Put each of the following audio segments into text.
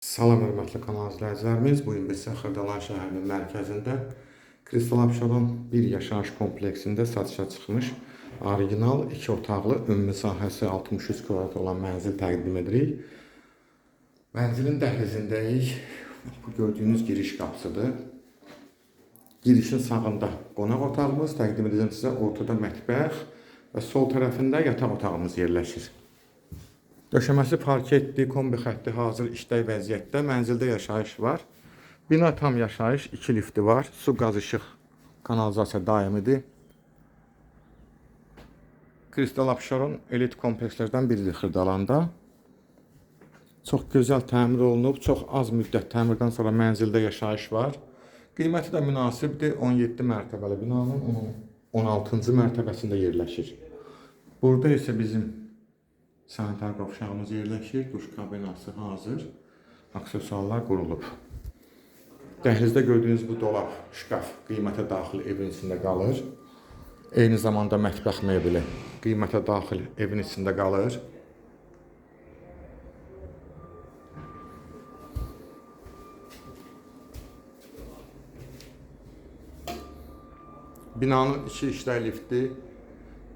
Salam hörmətli kanal izləyicilərimiz. Bu gün biz Xırdalan şəhərinin mərkəzində Kristal Abşeron bir yaşayış kompleksində satışa çıxmış orijinal 2 otaqlı ümumi sahəsi 63 kvadrat olan mənzil təqdim edirik. Mənzilin dəhlizindəyik. Bu gördüyünüz giriş qapısıdır. Girişin sağında qonaq otağımız təqdim edəcəm sizə. Ortada mətbəx və sol tərəfində yataq otağımız yerləşir. Döşəməsi parketli, kombi xətti hazır işlək vəziyyətdə. Mənzildə yaşayış var. Bina tam yaşayış, 2 lifti var. Su, qaz, işıq, kanalizasiya daimidir. Kristal Abşeron elit komplekslərdən biridir Xırdalanda. Çox gözəl təmir olunub, çox az müddət təmirdən sonra mənzildə yaşayış var. Qiyməti də münasibdir. 17 mərtəbəli binanın 16-cı mərtəbəsində yerləşir. Burada isə bizim sanitar qovşağımız yerləşir. Duş kabinası hazır. Aksesuarlar qurulub. Dəhlizdə gördüyünüz bu dolab, şkaf qiymətə daxil evin içində qalır. Eyni zamanda mətbəx mebeli qiymətə daxil evin içində qalır. Binanın iki işlək lifti,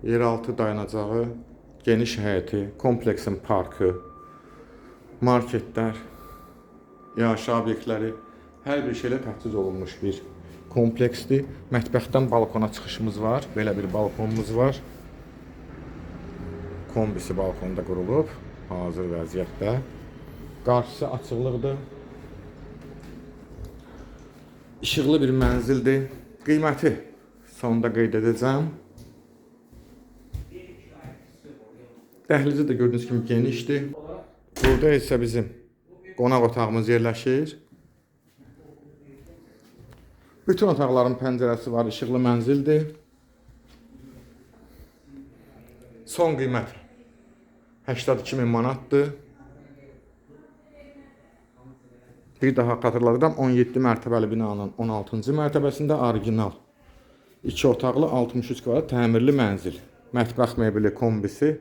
yeraltı dayanacağı, geniş həyəti, kompleksin parkı, marketlər, yaşayış obyektləri hər bir şeylə təchiz olunmuş bir kompleksdir. Mətbəxdən balkona çıxışımız var. Belə bir balkonumuz var. Kombisi balkonda qurulub, hazır vəziyyətdə. Qarşısı açıqlıqdır. İşıqlı bir mənzildir. Qiyməti sonda qeyd edəcəm. Dəhlizi də gördüyünüz kimi genişdir. Burada isə bizim qonaq otağımız yerləşir. Bütün otaqların pəncərəsi var, işıqlı mənzildir. Son qiymət 82 min manatdır. Bir daha xatırladıram, 17 mərtəbəli binanın 16-cı mərtəbəsində orijinal 2 otaqlı 63 kvadrat təmirli mənzil. Mətbəx mebeli kombisi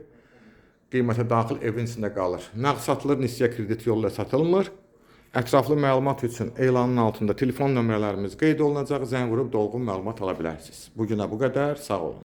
qiymətə daxil evin içində qalır. Nəqd satılır, nisyə kredit yolu ilə satılmır. Ətraflı məlumat üçün elanın altında telefon nömrələrimiz qeyd olunacaq. Zəng vurub dolğun məlumat ala bilərsiniz. Bu günə bu qədər. Sağ olun.